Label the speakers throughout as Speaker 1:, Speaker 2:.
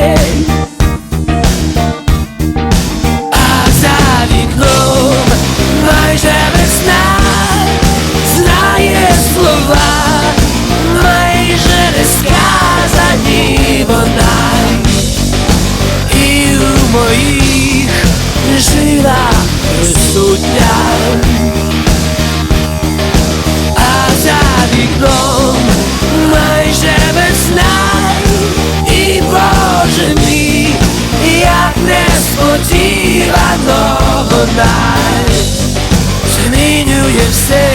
Speaker 1: навпаки. А за вікном майже весна знає слова, майже не сказані вона, і у моїх жилах присутня, night. me New York sen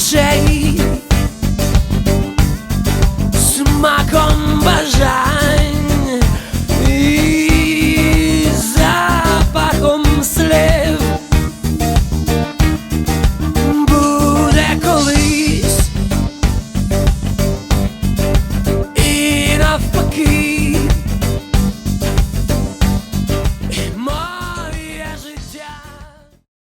Speaker 1: очей, смаком бажань і запахом слів буде коли.